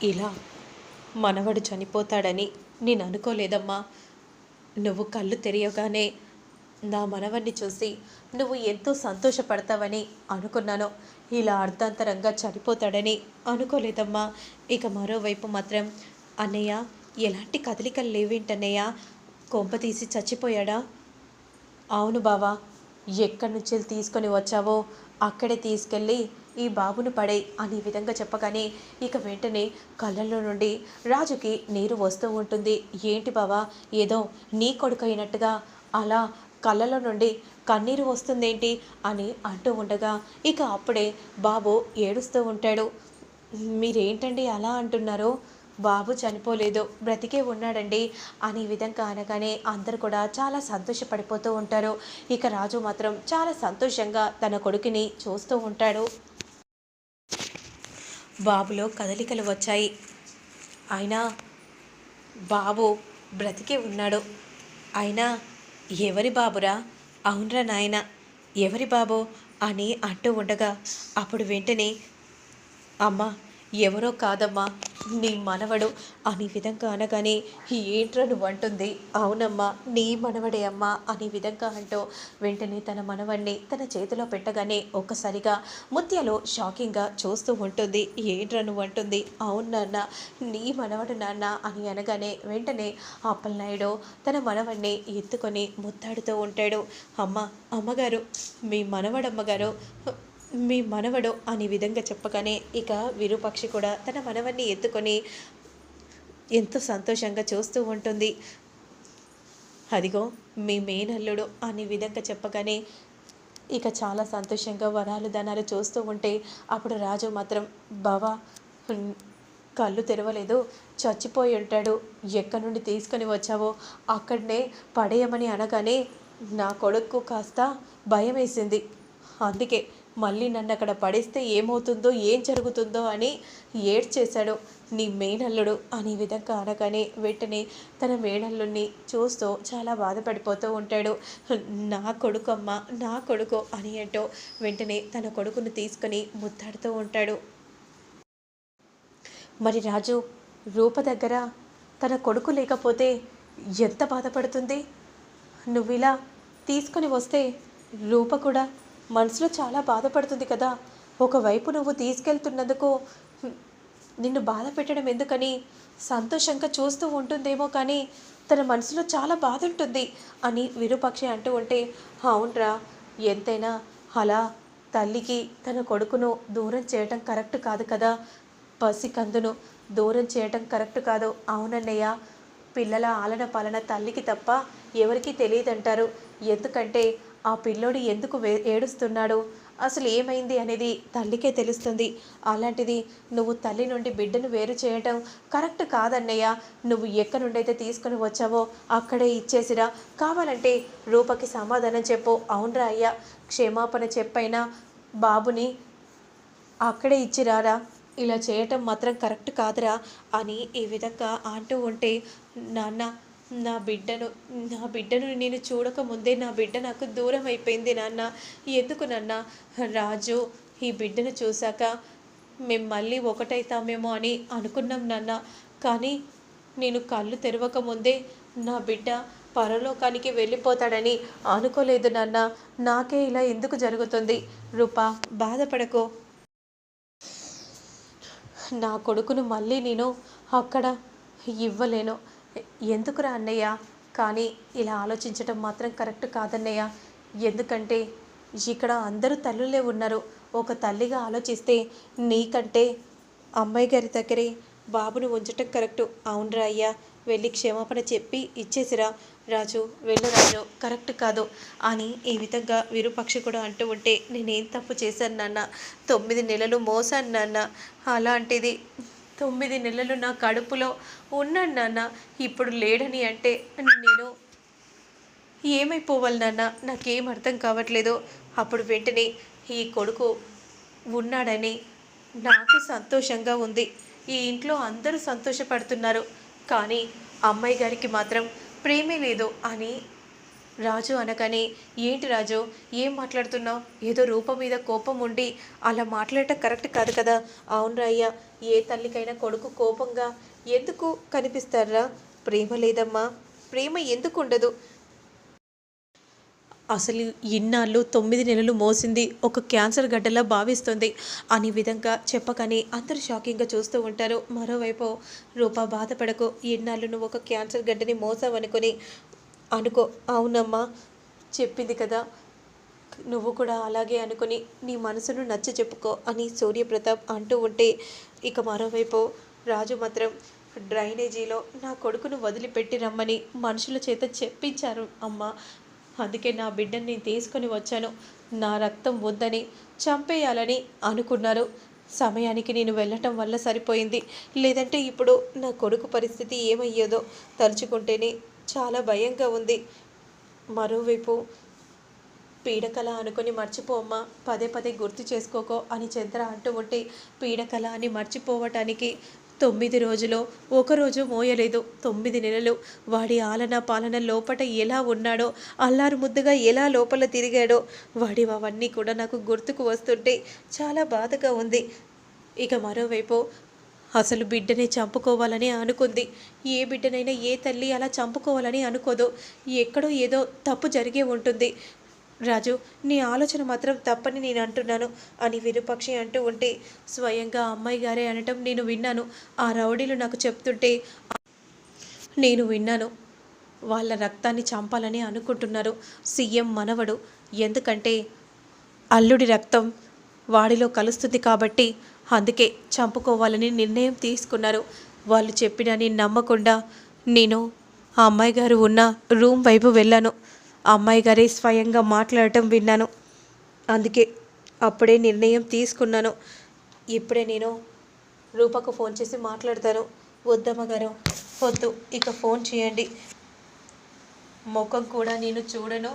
ఇలా మనవడు చనిపోతాడని నేను అనుకోలేదమ్మా. నువ్వు కళ్ళు తెరియగానే నా మనవన్ని చూసి నువ్వు ఎంతో సంతోషపడతావని అనుకున్నాను. ఇలా అర్ధాంతరంగా చనిపోతాడని అనుకోలేదమ్మా. ఇక మరోవైపు మాత్రం అన్నయ్య ఎలాంటి కదలికలు లేవేంటన్నయ్య? కొంప తీసి చచ్చిపోయాడా? అవును బావా ఎక్కడి నుంచి తీసుకొని వచ్చావో అక్కడే తీసుకెళ్ళి ఈ బాబును పడే అనే విధంగా చెప్పగానే ఇక వెంటనే కళ్ళల్లో నుండి రాజుకి నీరు వస్తూ ఉంటుంది. ఏంటి బావా? ఏదో నీ కొడుకు అయినట్టుగా అలా కళ్ళలో నుండి కన్నీరు వస్తుందేంటి అని అంటూ ఉండగా ఇక అప్పుడే బాబు ఏడుస్తూ ఉంటాడు. మీరేంటండి అలా అంటున్నారో? బాబు చనిపోలేదు బ్రతికే ఉన్నాడండి అనే విధంగా అనగానే అందరు కూడా చాలా సంతోషపడిపోతూ ఉంటారు. ఇక రాజు మాత్రం చాలా సంతోషంగా తన కొడుకుని చూస్తూ ఉంటాడు. బాబులో కదలికలు వచ్చాయి. అయినా బాబు బ్రతికే ఉన్నాడు. అయినా ఎవరి బాబురా? అవునరా నాయన. ఎవరి బాబు? అని అంటూ ఉండగా అప్పుడు వెంటనే అమ్మ ఎవరో కాదమ్మా. నీ మనవడు అని విధంగా అనగానే ఏంట్రా నువ్వు అంటుంది అవునమ్మా నీ మనవడే అమ్మా అని విధంగా అంటూ వెంటనే తన మనవడిని తన చేతిలో పెట్టగానే ఒక్కసారిగా ముత్యలో షాకింగ్గా చూస్తూ ఉంటుంది. ఏంట్రా నువ్వు అంటుంది అవును నాన్న నీ మనవడు నాన్న అని అనగానే వెంటనే అప్పలనాయుడు తన మనవడిని ఎత్తుకొని ముత్తాడుతూ ఉంటాడు. అమ్మ అమ్మగారు మీ మనవడమ్మగారు మీ మనవడు అనే విధంగా చెప్పగానే ఇక విరూపక్షి కూడా తన మనవన్ని ఎత్తుకొని ఎంతో సంతోషంగా చూస్తూ ఉంటుంది. అదిగో మీ మేనల్లుడు అనే విధంగా చెప్పగానే ఇక చాలా సంతోషంగా వరాలు ధనాలు చూస్తూ ఉంటే అప్పుడు రాజు మాత్రం బావా కళ్ళు తెరవలేదు. చచ్చిపోయి ఉంటాడు. ఎక్కడి నుండి తీసుకొని వచ్చావో అక్కడనే పడేయమని అనగానే నా కొడుకు కాస్త భయం వేసింది అందుకే మళ్ళీ నన్ను అక్కడ పడేస్తే ఏమవుతుందో ఏం జరుగుతుందో అని ఏడ్చేశాడు నీ మేనల్లుడు అని విధంగా అనగానే వెంటనే తన మేనల్లుడిని చూస్తూ చాలా బాధపడిపోతూ ఉంటాడు. నా కొడుకు అమ్మ నా కొడుకు అని అంటూ వెంటనే తన కొడుకును తీసుకొని ముద్దాడుతూ ఉంటాడు. మరి రాజు రూప దగ్గర తన కొడుకు లేకపోతే ఎంత బాధపడుతుంది? నువ్వు ఇలా తీసుకొని వస్తే రూప కూడా మనసులో చాలా బాధపడుతుంది కదా. ఒకవైపు నువ్వు తీసుకెళ్తున్నందుకు నిన్ను బాధ పెట్టడం ఎందుకని సంతోషంగా చూస్తూ ఉంటుందేమో కానీ తన మనసులో చాలా బాధ ఉంటుంది అని విరూపక్షి అంటూ ఉంటే అవునరా ఎంతైనా అలా తల్లికి తన కొడుకును దూరం చేయటం కరెక్ట్ కాదు కదా. పసికందును దూరం చేయటం కరెక్ట్ కాదు. అవునన్నయ్య పిల్లల ఆలన పాలన తల్లికి తప్ప ఎవరికీ తెలియదంటారు. ఎందుకంటే ఆ పిల్లోడు ఎందుకు వే ఏడుస్తున్నాడు? అసలు ఏమైంది అనేది తల్లికే తెలుస్తుంది. అలాంటిది నువ్వు తల్లి నుండి బిడ్డను వేరు చేయటం కరెక్ట్ కాదన్నయ్య. నువ్వు ఎక్కడి నుండి అయితే తీసుకుని వచ్చావో అక్కడే ఇచ్చేసిరా. కావాలంటే రూపకి సమాధానం చెప్పు. అవునరా అయ్యా. క్షమాపణ చెప్పైనా బాబుని అక్కడే ఇచ్చిరారా? ఇలా చేయటం మాత్రం కరెక్ట్ కాదురా అని ఈ విధంగా అంటూ ఉంటే నాన్న నా బిడ్డను నా బిడ్డను నేను చూడకముందే నా బిడ్డ నాకు దూరం అయిపోయింది నాన్న. ఎందుకు నాన్న? రాజు ఈ బిడ్డను చూశాక మేము మళ్ళీ ఒకటైతామేమో అని అనుకున్నాం నాన్న. కానీ నేను కళ్ళు తెరవక ముందే నా బిడ్డ పరలోకానికి వెళ్ళిపోతాడని అనుకోలేదు నాన్న. నాకే ఇలా ఎందుకు జరుగుతుంది? రూపా బాధపడకో. నా కొడుకును మళ్ళీ నేను అక్కడ ఇవ్వలేను. ఎందుకురా అన్నయ్య? కానీ ఇలా ఆలోచించడం మాత్రం కరెక్ట్ కాదన్నయ్య. ఎందుకంటే ఇక్కడ అందరూ తల్లులే ఉన్నారు. ఒక తల్లిగా ఆలోచిస్తే నీకంటే అమ్మాయి గారి దగ్గరే బాబును ఉంచటం కరెక్టు. అవునరా అయ్యా. వెళ్ళి క్షమాపణ చెప్పి ఇచ్చేసిరా. రాజు వెళ్ళు రాజు. కరెక్ట్ కాదు. అని ఈ విధంగా విరూపక్షి కూడా అంటూ ఉంటే నేనేం తప్పు చేశాను నాన్న? తొమ్మిది నెలలు మోసాను నాన్న. అలాంటిది తొమ్మిది నెలలు నా కడుపులో ఉన్నాను నాన్న. ఇప్పుడు లేడని అంటే నేను ఏమైపోవాలి నాన్న? నాకేం అర్థం కావట్లేదు. అప్పుడు వెంటనే ఈ కొడుకు ఉన్నాడని నాకు సంతోషంగా ఉంది. ఈ ఇంట్లో అందరూ సంతోషపడుతున్నారు. కానీ అమ్మాయి గారికి మాత్రం ప్రేమే లేదు అని రాజు అనగానే ఏంటి రాజు? ఏం మాట్లాడుతున్నావు? ఏదో రూపం మీద కోపం ఉండి అలా మాట్లాడటం కరెక్ట్ కాదు కదా? అవును అయ్యా ఏ తల్లికైనా కొడుకు కోపంగా ఎందుకు కనిపిస్తారా ప్రేమ లేదమ్మా. ప్రేమ ఎందుకు ఉండదు? అసలు ఇన్నాళ్ళు తొమ్మిది నెలలు మోసింది ఒక క్యాన్సర్ గడ్డలా భావిస్తుంది. అనే విధంగా చెప్పకని అందరూ షాకింగ్గా చూస్తూ ఉంటారు. మరోవైపు రూపా బాధపడకు ఇన్నాళ్ళు నువ్వు ఒక క్యాన్సర్ గడ్డని మోసావనుకొని అనుకో అవునమ్మా చెప్పింది కదా. నువ్వు కూడా అలాగే అనుకుని నీ మనసును నచ్చ చెప్పుకో అని సూర్యప్రతాప్ అంటూ ఉంటే ఇక మరోవైపు రాజు మాత్రం డ్రైనేజీలో నా కొడుకును వదిలిపెట్టి రమ్మని మనుషుల చేత చెప్పించారు అమ్మ. అందుకే నా బిడ్డని నేను తీసుకొని వచ్చాను. నా రక్తం వద్దని చంపేయాలని అనుకున్నారు. సమయానికి నేను వెళ్ళటం వల్ల సరిపోయింది. లేదంటే ఇప్పుడు నా కొడుకు పరిస్థితి ఏమయ్యేదో తలుచుకుంటేనే చాలా భయంగా ఉంది. మరోవైపు పీడకల అనుకుని మర్చిపోమ్మా పదే పదే గుర్తు చేసుకోకో అని చంద్ర అంటూ ఉంటే పీడకల అని మర్చిపోవటానికి తొమ్మిది రోజులో ఒకరోజు మోయలేదు. తొమ్మిది నెలలు వాడి ఆలన పాలన లోపట ఎలా ఉన్నాడో అల్లారు ముద్దుగా ఎలా లోపల తిరిగాడో వాడి అవన్నీ కూడా నాకు గుర్తుకు వస్తుంటే చాలా బాధగా ఉంది. ఇక మరోవైపు అసలు బిడ్డని చంపుకోవాలని అనుకుంది. ఏ బిడ్డనైనా ఏ తల్లి అలా చంపుకోవాలని అనుకోదు. ఎక్కడో ఏదో తప్పు జరిగే ఉంటుంది. రాజు నీ ఆలోచన మాత్రం తప్పని నేను అంటున్నాను అని విరూపక్షి అంటూ ఉంటే స్వయంగా అమ్మాయి గారే అనటం నేను విన్నాను. ఆ రౌడీలు నాకు చెప్తుంటే నేను విన్నాను. వాళ్ళ రక్తాన్ని చంపాలని అనుకుంటున్నారు. సీఎం మనవడు. ఎందుకంటే అల్లుడి రక్తం వాడిలో కలుస్తుంది కాబట్టి అందుకే చంపుకోవాలని నిర్ణయం తీసుకున్నారు. వాళ్ళు చెప్పినని నమ్మకుండా నేను ఆ అమ్మాయి గారు ఉన్న రూమ్ వైపు వెళ్ళాను. ఆ అమ్మాయి గారే స్వయంగా మాట్లాడటం విన్నాను. అందుకే అప్పుడే నిర్ణయం తీసుకున్నాను. ఇప్పుడే నేను రూపకు ఫోన్ చేసి మాట్లాడతాను. వద్దమ్మ గారు వద్దు ఇక ఫోన్ చేయండి. ముఖం కూడా నేను చూడను.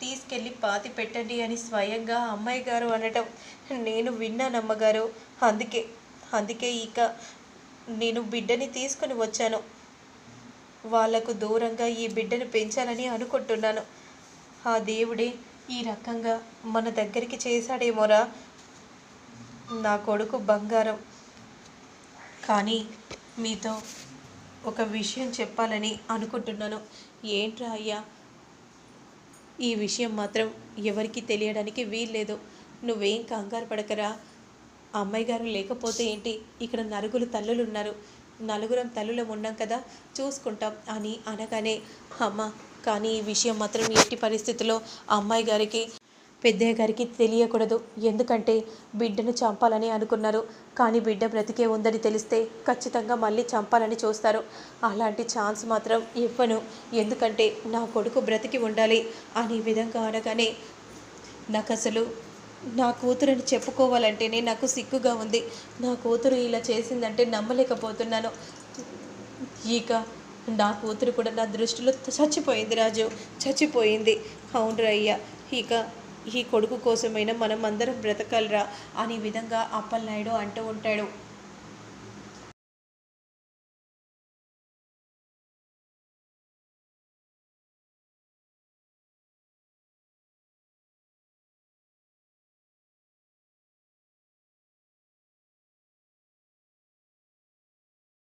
తీసుకెళ్ళి పాతి పెట్టండి అని స్వయంగా అమ్మాయి గారు అనటం నేను విన్నాను అమ్మగారు అందుకే అందుకే ఇక నేను బిడ్డని తీసుకుని వచ్చాను. వాళ్ళకు దూరంగా ఈ బిడ్డను పెంచాలని అనుకుంటున్నాను. ఆ దేవుడే ఈ రకంగా మన దగ్గరికి చేశాడేమోరా? నా కొడుకు బంగారం. కానీ మీతో ఒక విషయం చెప్పాలని అనుకుంటున్నాను. ఏంట్రా అయ్యా? ఈ విషయం మాత్రం ఎవరికి తెలియడానికి వీల్లేదు. నువ్వేం కంగారు పడకరా? అమ్మాయి గారు లేకపోతే ఏంటి? ఇక్కడ నలుగురు తల్లులు ఉన్నారు నలుగురం తల్లులం ఉన్నాం కదా చూసుకుంటాం అని అనగానే అమ్మ కానీ ఈ విషయం మాత్రం ఎట్టి పరిస్థితిలో అమ్మాయి గారికి పెద్దయ్య గారికి తెలియకూడదు. ఎందుకంటే బిడ్డను చంపాలని అనుకున్నారు. కానీ బిడ్డ బ్రతికే ఉందని తెలిస్తే ఖచ్చితంగా మళ్ళీ చంపాలని చూస్తారు. అలాంటి ఛాన్స్ మాత్రం ఇవ్వను. ఎందుకంటే నా కొడుకు బ్రతికి ఉండాలి అనే విధంగా అనగానే నాకు అసలు నా కూతురని చెప్పుకోవాలంటేనే నాకు సిగ్గుగా ఉంది. నా కూతురు ఇలా చేసిందంటే నమ్మలేకపోతున్నాను. ఇక నా కూతురు కూడా నా దృష్టిలో చచ్చిపోయింది రాజు. చచ్చిపోయింది. అవును రయ్య. ఇక ఈ కొడుకు కోసమైనా మనం అందరం బ్రతకలరా అనే విధంగా అప్పలనాయుడు అంటూ ఉంటాడు.